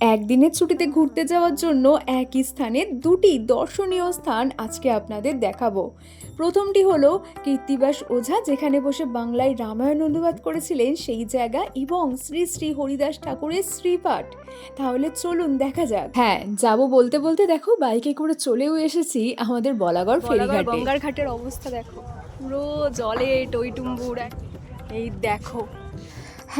একদিনের ছুটিতে ঘুরতে যাওয়ার জন্য একই স্থানে দুটি দর্শনীয় স্থান আজকে আপনাদের দেখাবো। প্রথমটি হলো কীর্তিবাস ওঝা যেখানে বসে বাংলায় রামায়ণ অনুবাদ করেছিলেন সেই জায়গা এবং শ্রী শ্রী হরিদাস ঠাকুরের শ্রীপাঠ। তাহলে চলুন দেখা যাক। হ্যাঁ যাব বলতে বলতে দেখো বাইকে করে চলেও এসেছি আমাদের বলাগড় ফেরিঘাটে। গঙ্গার ঘাটের অবস্থা দেখো। পুরো জলে টইটুম্বুর এই দেখো।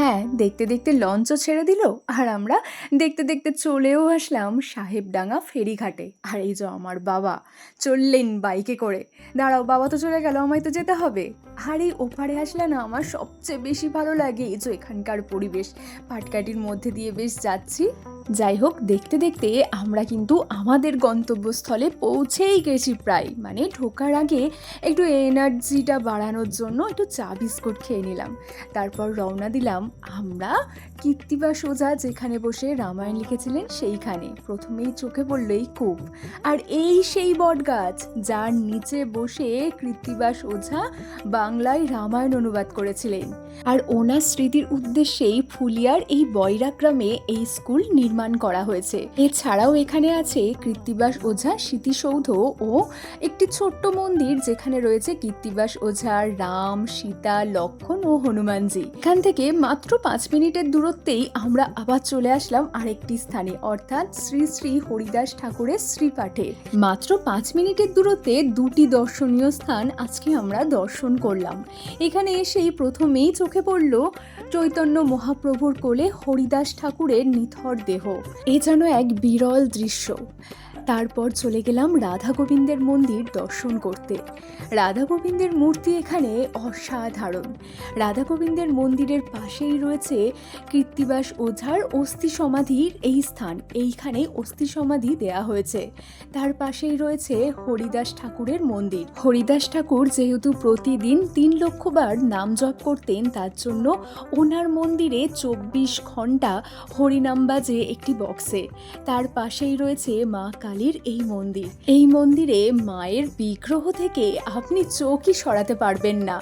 হ্যাঁ দেখতে দেখতে লঞ্চও ছেড়ে দিল আর আমরা দেখতে দেখতে চলেও আসলাম সাহেবডাঙ্গা ফেরিঘাটে। আর এই যে আমার বাবা, চললেন বাইকে করে। দাঁড়াও, বাবা তো চলে গেল, আমায় তো যেতে হবে। আর এই ওপারে আসলে না আমার সবচেয়ে বেশি ভালো লাগে এই যে এখানকার পরিবেশ। পাটকাটির মধ্যে দিয়ে বেশ যাচ্ছি। যাই হোক, দেখতে দেখতে আমরা কিন্তু আমাদের গন্তব্যস্থলে পৌঁছেই গেছি প্রায়। মানে ঢোকার আগে একটু এনার্জিটা বাড়ানোর জন্য একটু চা বিস্কুট খেয়ে নিলাম। তারপর রওনা দিলাম আমরা কীর্তিবাস ওঝা যেখানে বসে রামায়ণ লিখেছিলেন সেইখানে। প্রথমেই চোখে পড়ল এই কূপ। আর এই সেই বটগাছ যার নিচে বসে কৃত্তিবাস ওঝা বাংলায় রামায়ণ অনুবাদ করেছিলেন। আর ওনার স্মৃতির উদ্দেশ্যেই ফুলিয়ার এই বৈরা গ্রামে এই স্কুল নির্মাণ করা হয়েছে। এছাড়াও এখানে আছে কৃত্তিবাস ওঝা, স্মৃতিসৌধ ও একটি ছোট্ট মন্দির যেখানে রয়েছে কীর্তিবাস ওঝা, রাম, সীতা, লক্ষণ ও হনুমানজি। এখান থেকে মাত্র পাঁচ মিনিটের দূরত্বেই আমরা আবার চলে আসলাম আরেকটি স্থানে, অর্থাৎ শ্রী শ্রী হরিদাস ঠাকুরের শ্রীপাঠে। মাত্র পাঁচ মিনিটের দূরত্বে দুটি দর্শনীয় স্থান আজকে আমরা দর্শন করলাম। এখানে এসেই প্রথমেই চোখে পড়ল চৈতন্য মহাপ্রভুর কোলে হরিদাস ঠাকুরের নিথর দেহ। এ যেন এক বিরল দৃশ্য। তারপর চলে গেলাম রাধা গোবিন্দের মন্দির দর্শন করতে। রাধা গোবিন্দের মূর্তি এখানে অসাধারণ। রাধা গোবিন্দের মন্দিরের পাশেই রয়েছে কীর্তিবাস ওঝার অস্থি সমাধির এই স্থান। এইখানে অস্থি সমাধি দেয়া হয়েছে। তার পাশেই রয়েছে হরিদাস ঠাকুরের মন্দির। হরিদাস ঠাকুর যেহেতু প্রতিদিন তিন লক্ষবার নাম জপ করতেন, তার জন্য ওনার মন্দিরে চব্বিশ ঘণ্টা হরিনাম বাজে একটি বক্সে। তার পাশেই রয়েছে মা কালীর এই মন্দির। এই মন্দিরে মায়ের বিগ্রহ থেকে আপনি চোখই সরাতে পারবেন না।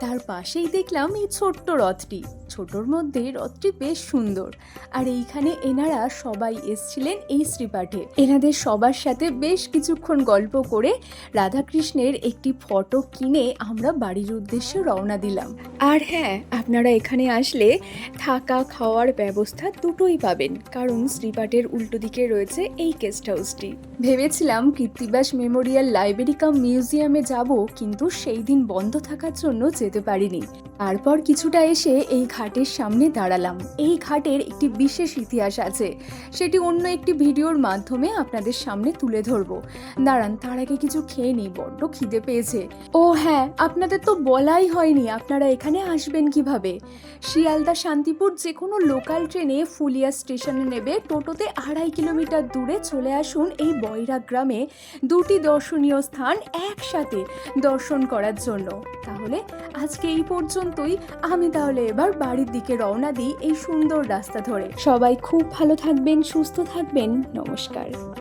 তার পাশেই দেখলাম এই ছোট্ট রথটি। ছোটর মধ্যে রথটি বেশ সুন্দর। আর এইখানে এনারা সবাই এসছিলেন এই শ্রীপাঠে। এনাদের সবার সাথে বেশ কিছুক্ষণ গল্প করে রাধাকৃষ্ণের একটি ফটো কিনে আমরা বাড়ির উদ্দেশ্যে রওনা দিলাম। আর হ্যাঁ আপনারা এখানে আসলে থাকা, খাওয়ার ব্যবস্থা দুটোই পাবেন। কারণ শ্রীপাঠের উল্টো দিকে রয়েছে এই গেস্ট হাউসটি। ভেবেছিলাম কীর্তিবাস মেমোরিয়াল লাইব্রেরি কাম মিউজিয়ামে যাব, কিন্তু সেই দিন বন্ধ থাকার জন্য যেতে পারিনি। তারপর কিছুটা এসে এই ঘাটের সামনে দাঁড়ালাম। এই ঘাটের একটি বিশেষ ইতিহাস আছে। সেটি অন্য একটি ভিডিওর মাধ্যমে আপনাদের সামনে তুলে ধরবো। দাঁড়ান, তার আগে কিছু খেয়ে নিই, বড্ড খিদে পেয়েছে। ও হ্যাঁ আপনাদের তো বলাই হয়নি, আপনারা এখানে আসবেন কীভাবে? শিয়ালদা, শান্তিপুর যে কোনো লোকাল ট্রেনে ফুলিয়া স্টেশনে নেবে, টোটোতে আড়াই কিলোমিটার দূরে চলে আসুন এই বৈরাগ গ্রামে দুটি দর্শনীয় স্থান একসাথে দর্শন করার জন্য। তাহলে আজকে এই পর্যন্তই। আমি তাহলে এবার বাড়ির দিকে রওনা দিই এই সুন্দর রাস্তা ধরে। সবাই খুব ভালো থাকবেন, সুস্থ থাকবেন। নমস্কার।